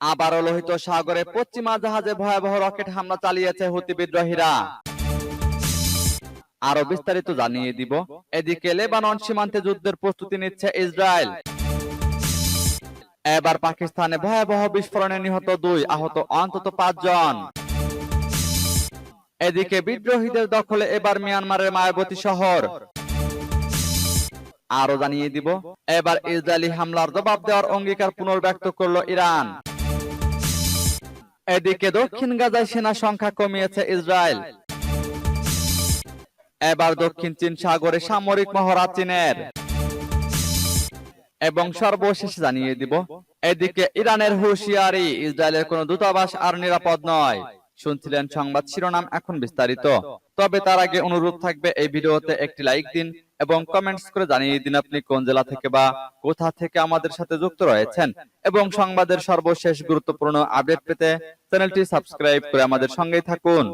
আবারও লোহিত সাগরে পশ্চিমা জাহাজে ভয়াবহ রকেট হামলা চালিয়েছে হুতি বিদ্রোহীরা। আরও বিস্তারিত জানিয়ে দিব। এদিকে লেবানন সীমান্তে যুদ্ধের প্রস্তুতি নিচ্ছে ইসরায়েল। এবার পাকিস্তানে ভয়াবহ বিস্ফোরণে নিহত দুই, আহত অন্তত পাঁচজন। এদিকে বিদ্রোহীদের দখলে এবার মিয়ানমারের মায়াবতী শহর। আরও জানিয়ে দিব, এবার ইসরায়েলি হামলার জবাব দেওয়ার অঙ্গীকার পুনর্ব্যক্ত করল ইরান। এদিকে দক্ষিণ গাজায় সেনা সংখ্যা কমিয়েছে ইসরায়েল। এবার দক্ষিণ চীন সাগরে সামরিক মহড়া চীনের। এবং সর্বশেষ জানিয়ে দিব এদিকে ইরানের হুঁশিয়ারি ইসরায়েলের কোনো দূতাবাস আর নিরাপদ নয়। শুনছিলেন সংবাদ শিরোনাম এখন বিস্তারিত। তবে তার আগে অনুরোধ থাকবে এই ভিডিওতে একটি লাইক দিন এবং কমেন্টস করে জানিয়ে দিন আপনি কোন জেলা থেকে বা কোথা থেকে আমাদের সাথে যুক্ত রয়েছেন। এবং সংবাদের সর্বশেষ গুরুত্বপূর্ণ আপডেট পেতে চ্যানেলটি সাবস্ক্রাইব করে আমাদের সঙ্গেই থাকুন।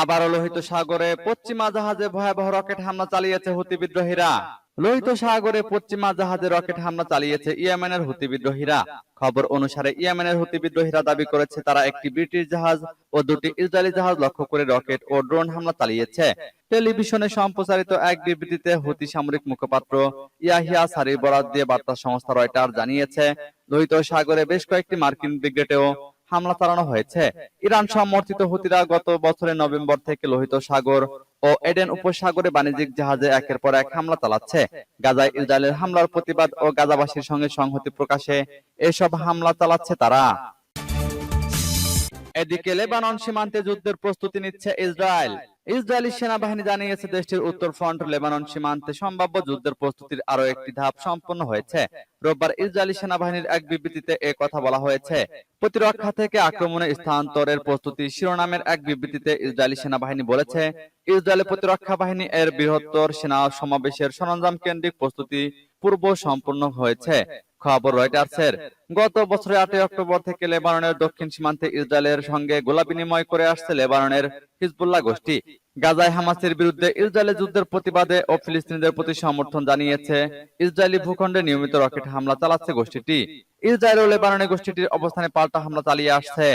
আবারও লোহিত সাগরে পশ্চিমা জাহাজে ভয়াবহ রকেট হামলা চালিয়েছে হুতি বিদ্রোহীরা। লোহিত সাগরে পশ্চিমা জাহাজে রকেট হামলা চালিয়েছে ইয়েমেনের হুতি বিদ্রোহীরা। খবর অনুসারে ইয়েমেনের হুতি বিদ্রোহীরা দাবি করেছে তারা একটি ব্রিটিশ জাহাজ ও দুটি ইসরায়েলি জাহাজ লক্ষ্য করে রকেট ও ড্রোন হামলা চালিয়েছে। টেলিভিশনে সম্প্রচারিত এক বিবৃতিতে হুতি সামরিক মুখপাত্র ইয়াহিয়া সারি বরাদ দিয়ে বার্তা সংস্থা রয়টার জানিয়েছে, লোহিত সাগরে বেশ কয়েকটি মার্কিন ব্রিগেডেও হামলা চালানো হয়েছে। ইরান সমর্থিত হুতিরা গত বছরের নভেম্বর থেকে লোহিত সাগর ও এডেন উপসাগরে বাণিজ্যিক জাহাজে একের পর এক হামলা চালাচ্ছে। গাজায় ইসরায়েলের হামলার প্রতিবাদ ও গাজাবাসীর সঙ্গে সংহতি প্রকাশে এসব হামলা চালাচ্ছে তারা। এদিকে লেবানন সীমান্তে যুদ্ধের প্রস্তুতি নিচ্ছে ইসরায়েল। ইসরায়েলি সেনাবাহিনী জানিয়েছে দেশটির উত্তর ফ্রন্ট লেবানন সীমান্তে সম্ভাব্য যুদ্ধের প্রস্তুতির আরও একটি ধাপ সম্পন্ন হয়েছে। রোববার ইসরায়েলি সেনাবাহিনীর এক বিবৃতিতে এ কথা বলা হয়েছে। প্রতিরক্ষা থেকে আক্রমণে স্থানান্তরের প্রস্তুতি শিরোনামের এক বিবৃতিতে ইসরায়েলি সেনাবাহিনী বলেছে ইসরায়েলের প্রতিরক্ষা বাহিনী এর বৃহত্তর সেনা সমাবেশের সরঞ্জাম কেন্দ্রিক প্রস্তুতি পূর্ব সম্পূর্ণ হয়েছে। খবর রয়টার্সের, গত বছরের আটই অক্টোবর থেকে লেবাননের দক্ষিণ সীমান্তে ইসরায়েলের সঙ্গে গোলা বিনিময় করে আসছে লেবাননের হিজবুল্লাহ গোষ্ঠী। গাজায় হামাসের বিরুদ্ধে ইসরায়েলের যুদ্ধের প্রতিবাদে ও ফিলিস্তিনিদের প্রতি সমর্থন জানিয়েছে ইসরায়েলি ভূখণ্ডে নিয়মিত রকেট হামলা চালাচ্ছে গোষ্ঠীটি। ইসরায়েল ও লেবাননের গোষ্ঠীটির অবস্থানে পাল্টা হামলা চালিয়ে আসছে।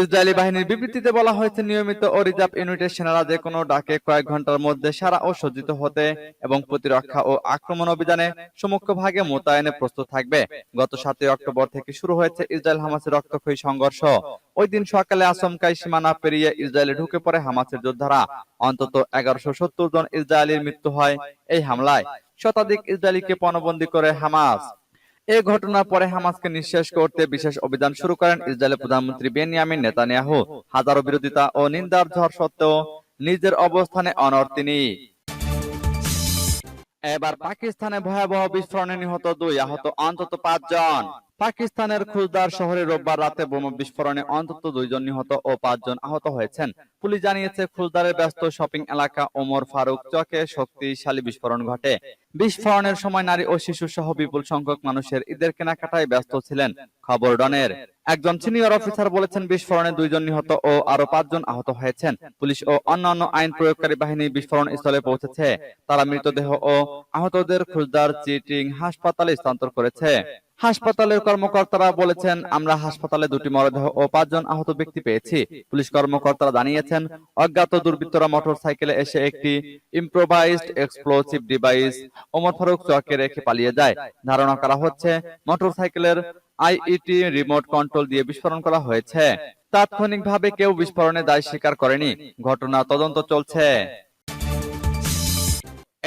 ইসরায়েলি বাহিনীর বিবৃতিতে বলা হয়েছে, নিয়মিত ও রিজার্ভ ইউনিটের সেনারা যে কোনো ডাকে কয়েক ঘণ্টার মধ্যে সারা ও সজ্জিত হতে এবং প্রতিরক্ষা ও আক্রমণ অভিযানে সমুখ্য ভাগে মোতায়েনে প্রস্তুত থাকবে। গত সাতই অক্টোবর থেকে শুরু হয়েছে ইসরায়েল হামাসের রক্তক্ষয়ী সংঘর্ষ। ওই দিন সকালে আচমকাই সীমানা পেরিয়ে ইসরায়েলে ঢুকে পড়ে হামাসের যোদ্ধারা। অন্তত এগারোশো সত্তর জন ইসরায়েলির মৃত্যু হয় এই হামলায়। শতাধিক ইসরায়েলিকে পণবন্দী করে হামাস। এ ঘটনার পরে হামাসকে নিঃশেষ করতে বিশেষ অভিযান শুরু করেন ইসরায়েলের প্রধানমন্ত্রী বেনিয়ামিন নেতানিয়াহু। হাজারো বিরোধিতা ও নিন্দার ঝড় সত্ত্বেও নিজের অবস্থানে অনর তিনি। এবার পাকিস্তানে ভয়াবহ বিস্ফোরণে নিহত দুই আহত, অন্তত পাঁচজন। পাকিস্তানের খুলদার শহরে রোববার রাতে বোমা বিস্ফোরণে অন্তত দুইজন নিহত ও পাঁচজন আহত হয়েছেন। পুলিশ জানিয়েছে, খুলদারের ব্যস্ত শপিং এলাকা ওমর ফারুক চকে শক্তিশালী বিস্ফোরণ ঘটে। বিস্ফোরণের সময় নারী ও শিশু সহ বিপুল সংখ্যক মানুষের ঈদের কেনাকাটায় ব্যস্ত ছিলেন খবর ডনের একজন সিনিয়র অফিসার বলেছেন বিস্ফোরণে দুইজন নিহত ও আরও পাঁচজন আহত হয়েছেন। পুলিশ ও অন্যান্য আইন প্রয়োগকারী বাহিনী বিস্ফোরণ স্থলে পৌঁছেছে। তারা মৃতদেহ ও আহতদের খুলদার চিটিং হাসপাতালে স্থানান্তর করেছে। হাসপাতালের কর্মকর্তারা বলেছেন, আমরা হাসপাতালে দুটি মরদেহ ও পাঁচজন আহত ব্যক্তি পেয়েছি। পুলিশ কর্মকর্তারা জানিয়েছেন, অজ্ঞাত দুর্বৃত্তরা মোটর সাইকেলে এসে একটি improvised explosive device Omar Faruk চকে রেখে পালিয়ে যায়। ধারণা করা হচ্ছে মোটর সাইকেলের আইইটি রিমোট কন্ট্রোল দিয়ে বিস্ফোরণ করা হয়েছে। তাৎক্ষণিকভাবে কেউ বিস্ফোরণে দায় স্বীকার করেনি। ঘটনা তদন্ত চলছে।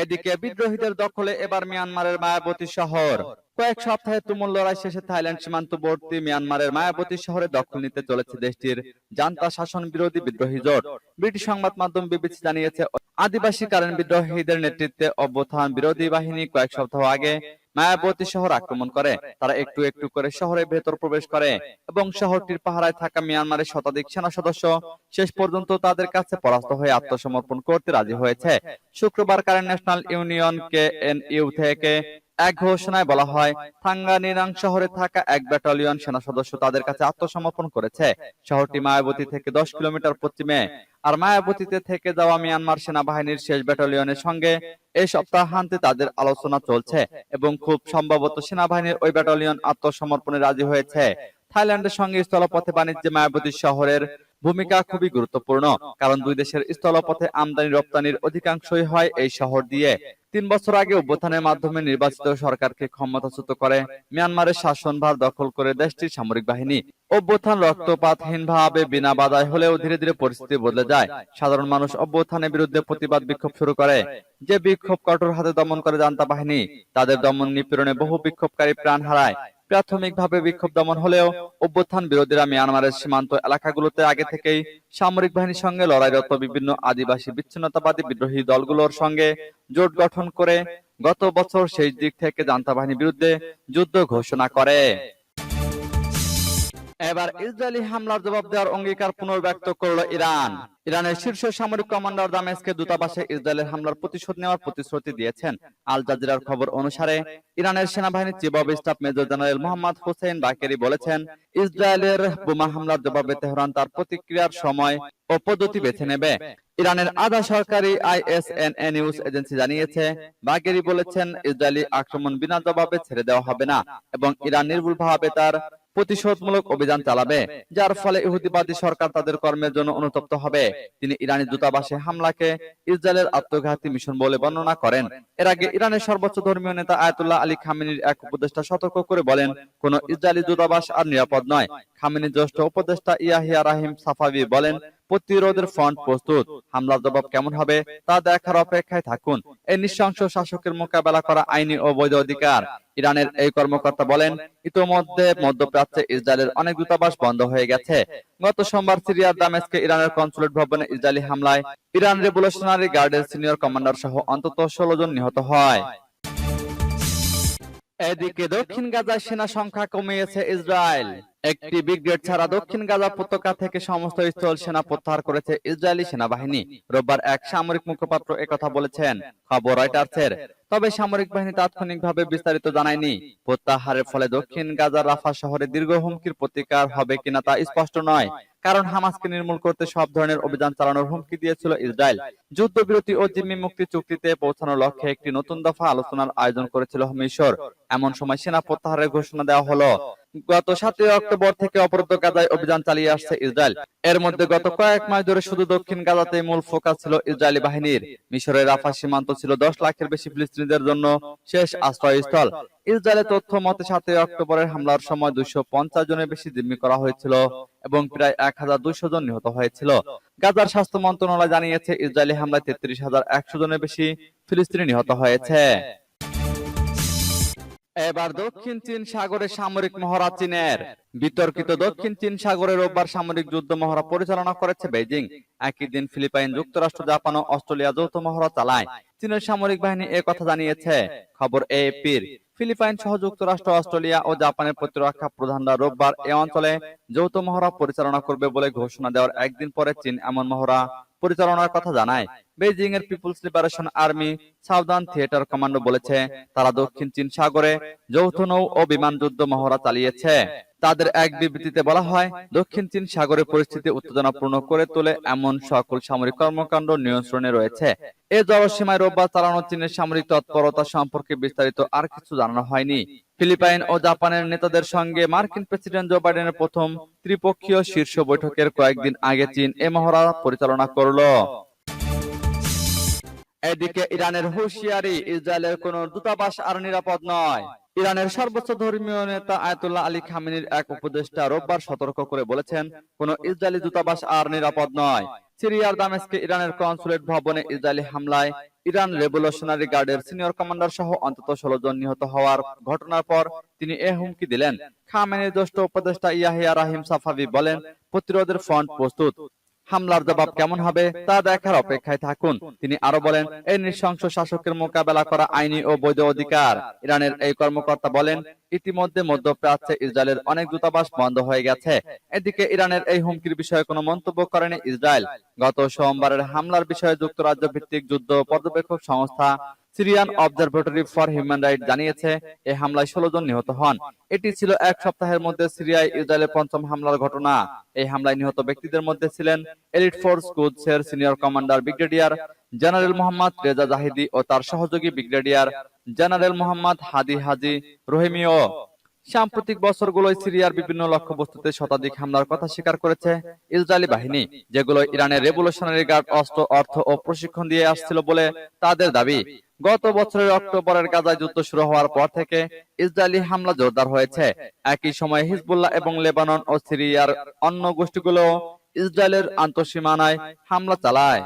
এদিকে বিদ্রোহীদের দখলে এবার মিয়ানমারের মায়াবতী শহর। কয়েক সপ্তাহে তুমুল লড়াই শেষে থাইল্যান্ড সীমান্তবর্তী মিয়ানমারের মায়াবতী শহরে দখল নিতে চলেছে দেশটির জান্তা শাসন বিরোধী বিদ্রোহী জোট। ব্রিটিশ সংবাদ মাধ্যম বিবিসি জানিয়েছে, আদিবাসী কারণ বিদ্রোহীদের নেতৃত্বে অভ্যুত্থান বিরোধী বাহিনী কয়েক সপ্তাহ আগে মায়াবতী শহর আক্রমণ করে। তারা একটু একটু করে শহরের ভেতর প্রবেশ করে এবং শহরটির পাহারায় থাকা মিয়ানমারের শতাধিক সেনা সদস্য শেষ পর্যন্ত তাদের কাছে পরাস্ত হয়ে আত্মসমর্পণ করতে রাজি হয়েছে। শুক্রবার Karen National Union K N U থেকে এক ঘোষণায় বলা হয়, থাঙ্গানিরাং শহরে থাকা এক ব্যাটালিয়ন সেনা সদস্য তাদের কাছে আত্মসমর্পণ করেছে। শহরটি মায়াবতী থেকে দশ কিলোমিটার পশ্চিমে আর মায়াবতীতে থেকে যাওয়া মিয়ানমার সেনাবাহিনীর শেষ ব্যাটালিয়নের সঙ্গে এই সপ্তাহান্তে তাদের আলোচনা চলছে এবং খুব সম্ভবত সেনাবাহিনীর ওই ব্যাটালিয়ন আত্মসমর্পণে রাজি হয়েছে। থাইল্যান্ডের সঙ্গে স্থলপথে বাণিজ্যে মায়াবতী শহরের ভূমিকা খুবই গুরুত্বপূর্ণ, কারণ দুই দেশের স্থলপথে আমদানি রপ্তানির অধিকাংশই হয় এই শহর দিয়ে। তিন বছর আগে অভ্যুত্থানের মাধ্যমে নির্বাচিত সরকারকে ক্ষমতাচ্যুত করে মিয়ানমারের শাসনভার দখল করে দেশটির সামরিক বাহিনী। অভ্যুত্থান রক্তপাতহীন ভাবে বিনা বাধায় হলেও ধীরে ধীরে পরিস্থিতি বদলে যায়। সাধারণ মানুষ অভ্যুত্থানের বিরুদ্ধে প্রতিবাদ বিক্ষোভ শুরু করে। যে বিক্ষোভ কঠোর হাতে দমন করে জান্তা বাহিনী, তাদের দমন নিপীড়নে বহু বিক্ষোভকারী প্রাণ হারায়। প্রাথমিকভাবে বিক্ষোভ দমন হলেও অভ্যুত্থান বিরোধীরা মিয়ানমারের সীমান্ত এলাকাগুলোতে আগে থেকেই সামরিক বাহিনীর সঙ্গে লড়াইরত বিভিন্ন আদিবাসী বিচ্ছিন্নতাবাদী বিদ্রোহী দলগুলোর সঙ্গে জোট গঠন করে গত বছর শেষ দিক থেকে জান্তা বাহিনীর বিরুদ্ধে যুদ্ধ ঘোষণা করে। এবার ইসরায়েলি হামলার জবাব দেওয়ার অঙ্গীকার পুনর্ব্যক্ত করল ইরান। ইরানের শীর্ষ সামরিক কমান্ডার দামেস্কে দূতাবাসে ইসরায়েলের হামলার প্রতিশোধ নেওয়ার প্রতিশ্রুতি দিয়েছেন। আল জাজিরার খবর অনুসারে ইরানের সেনাবাহিনীর chief of staff major general Mohammad Hossein Bagheri বলেছেন ইসরায়েলের বোমা হামলার জবাবে তেহরান তার প্রতিক্রিয়ার সময় ও পদ্ধতি বেছে নেবে। ইরানের আধা সরকারি আইএসএনএ নিউজ এজেন্সি জানিয়েছে বাগেরি বলেছেন ইসরায়েলি আক্রমণ বিনা জবাবে ছেড়ে দেওয়া হবে না এবং ইরান নির্ভুলভাবে তার প্রতিশোধমূলক অভিযান চালাবে যার ফলে ইহুদিবাদী সরকার তাদের কর্মের জন্য অনুতপ্ত হবে। তিনি ইরানি দূতাবাসে হামলাকে ইসরায়েলের আত্মঘাতী মিশন বলে বর্ণনা করেন। এর আগে ইরানের সর্বোচ্চ ধর্মীয় নেতা আয়াতুল্লাহ আলী খামেনির এক উপদেষ্টা সতর্ক করে বলেন কোন ইসরায়েলি দূতাবাস আর নিরাপদ নয়। খামেনির জ্যেষ্ঠ উপদেষ্টা ইয়াহিয়া রাহিম সাফাবি বলেন প্রতিরোধের ফ্রন্ট প্রস্তুত। হামলার জবাব কেমন হবে তা দেখার অপেক্ষায় থাকুন। এই নৃশংস শাসকের মোকাবেলা করা আইনি ও বৈধ অধিকার। ইরানের এই কর্মকর্তা বলেন, ইতোমধ্যে মধ্যপ্রাচ্যে ইসরায়েলের অনেক দূতাবাস বন্ধ হয়ে গেছে। গত সোমবার সিরিয়ার দামেস্কে ইরানের কনসুলেট ভবনে ইসরায়েলি হামলায় ইরান রেভলিউশনারি গার্ডের সিনিয়র কমান্ডার সহ অন্তত ষোলো জন নিহত হয়। এদিকে দক্ষিণ গাজায় সেনা সংখ্যা কমিয়েছে ইসরায়েল। একটি ব্রিগেড ছাড়া দক্ষিণ গাজা উপত্যকা থেকে সমস্ত স্থল সেনা প্রত্যাহার করেছে ইসরায়েলি সেনাবাহিনী। রোববার এক সামরিক মুখপাত্র একথা বলেছেন। খবর রয়টার্সের তবে সামরিক বাহিনী তাৎক্ষণিকভাবে বিস্তারিত জানায়নি। প্রত্যাহারের ফলে দক্ষিণ গাজার রাফা শহরে দীর্ঘ হুমকির প্রতিকার হবে কিনা তা স্পষ্ট নয়। কারণ হামাসকে নির্মূল করতে সব ধরনের অভিযান চালানোর হুমকি দিয়েছিল ইসরায়েল। যুদ্ধবিরতি ও জিম্মি মুক্তি চুক্তিতে পৌঁছানোর লক্ষ্যে একটি নতুন দফা আলোচনার আয়োজন করেছিল মিশর। এমন সময় সেনা প্রত্যাহারের ঘোষণা দেওয়া হলো। গত সাতই অক্টোবর থেকে অবরুদ্ধ গাজায় অভিযান চালিয়ে আসছে ইসরায়েল। এর মধ্যে গত কয়েক মাস ধরে শুধু দক্ষিণ গাজাতে মূল ফোকাস ছিল ইসরায়েলি বাহিনীর। মিশরের রাফা সীমান্ত ছিল দশ লাখের বেশি ফিলিস্তিনিদের জন্য শেষ আশ্রয়স্থল। ইসরায়েলের তথ্য মতে সাতই অক্টোবরের হামলার সময় দুইশো পঞ্চাশ জনের বেশি জিম্মি করা হয়েছিল। এবং প্রায় এক হাজার দুইশো জন নিহত হয়েছিল। গাজার স্বাস্থ্য মন্ত্রণালয় জানিয়েছে, ইসরায়েলি হামলায় তেত্রিশ হাজার একশো জনের বেশি ফিলিস্তিনি নিহত হয়েছে। এবার দক্ষিণ চীন সাগরে সামরিক মহড়া চীনের। বিতর্কিত দক্ষিণ চীন সাগরে রোববার সামরিক যুদ্ধ মহড়া পরিচালনা করেছে বেইজিং। একই দিন ফিলিপাইন যুক্তরাষ্ট্র জাপান ও অস্ট্রেলিয়া যৌথ মহড়া চালায়। চীনের সামরিক বাহিনী এ কথা জানিয়েছে। খবর এএপির ফিলিপাইন সহ যুক্তরাষ্ট্র অস্ট্রেলিয়া ও জাপানের প্রতিরক্ষা প্রধানরা রোববার এ অঞ্চলে যৌথ মহড়া পরিচালনা করবে বলে ঘোষণা দেওয়ার একদিন পরে চীন এমন মহড়া পরিচালনার কথা জানায়। বেইজিং এর People's Liberation Army Southern Theater Command বলেছে, তারা দক্ষিণ চীন সাগরে যৌথ নৌ ও বিমান যুদ্ধ মহড়া চালিয়েছে। তাদের এক বিবৃতিতে বলা হয়, দক্ষিণ চীন সাগরে পরিস্থিতি উত্তেজনাপূর্ণ করে তোলে এমন সকল সামরিক কর্মকাণ্ড নিয়ন্ত্রণে রয়েছে। এ জলসীমায় রোববার চালানো চীনের সামরিক তৎপরতা সম্পর্কে বিস্তারিত আর কিছু জানানো হয়নি। ফিলিপাইন ও জাপানের নেতাদের সঙ্গে মার্কিন প্রেসিডেন্ট জো বাইডেনের প্রথম ত্রিপক্ষীয় শীর্ষ বৈঠকের কয়েকদিন আগে চীন এ মহড়া পরিচালনা করল। এদিকে ইরানের হুঁশিয়ারি ইসরায়েলের কোন দূতাবাস আর নিরাপদ নয়। ইরানের সর্বোচ্চ ধর্মীয় নেতা আয়াতুল্লাহ আলী খামিনির এক উপদেষ্টা রোববার সতর্ক করে বলেছেন কোন ইসরায়েলি দূতাবাস আর নিরাপদ নয়। সিরিয়ার দামেস্কে ইরানের কনসুলেট ভবনে ইসরায়েলি হামলায় ইরান রেভলিউশনারি গার্ডের সিনিয়র কমান্ডার সহ অন্তত ষোলো জন নিহত হওয়ার ঘটনার পর তিনি এ হুমকি দিলেন। খামেনির জ্যেষ্ঠ উপদেষ্টা ইয়াহিয়া রাহিম সাফাবি বলেন প্রতিরোধের ফ্রন্ট প্রস্তুত। হামলার জবাব কেমন হবে তা দেখার অপেক্ষায় থাকুন। তিনি আরও বলেন এই নৃশংস শাসকের মোকাবেলা করা আইনি ও বৈধ অধিকার। ইরানের এই কর্মকর্তা বলেন ইতিমধ্যে মধ্যপ্রাচ্যে ইসরায়েলের অনেক দূতাবাস বন্ধ হয়ে গেছে। এদিকে ইরানের এই হুমকির বিষয়ে কোনো মন্তব্য করেনি ইসরায়েল। গত সোমবারের হামলার বিষয়ে যুক্তরাজ্য ভিত্তিক যুদ্ধ পর্যবেক্ষক সংস্থা Syrian Observatory for Human Right জানিয়েছে এই হামলায় ষোলো জন নিহত হন। এটি ছিল এক সপ্তাহের মধ্যে সিরিয়ায় ইসরায়েলের পঞ্চম হামলার ঘটনা। এই হামলায় নিহত ব্যক্তিদের মধ্যে ছিলেন elite force কুদসের senior commander brigadier general Mohammad Reza Zahedi ও তার সহযোগী brigadier general Mohammad Hadi Haji রহিমিও সাম্প্রতিক বছরগুলোয় সিরিয়ার বিভিন্ন লক্ষ্যবস্তুতে শতাধিক হামলার কথা স্বীকার করেছে ইসরায়েলি বাহিনী, যেগুলো ইরানের রেভলিউশনারি গার্ড, অস্ত্র, অর্থ ও প্রশিক্ষণ দিয়ে আসছিল বলে তাদের দাবি। গত বছরের অক্টোবরের গাজায় যুদ্ধ শুরু হওয়ার পর থেকে ইসরায়েলি হামলা জোরদার হয়েছে। একই সময়ে হিজবুল্লাহ এবং লেবানন ও সিরিয়ার অন্য গোষ্ঠীগুলো ইসরায়েলের আন্তঃসীমানায় হামলা চালায়।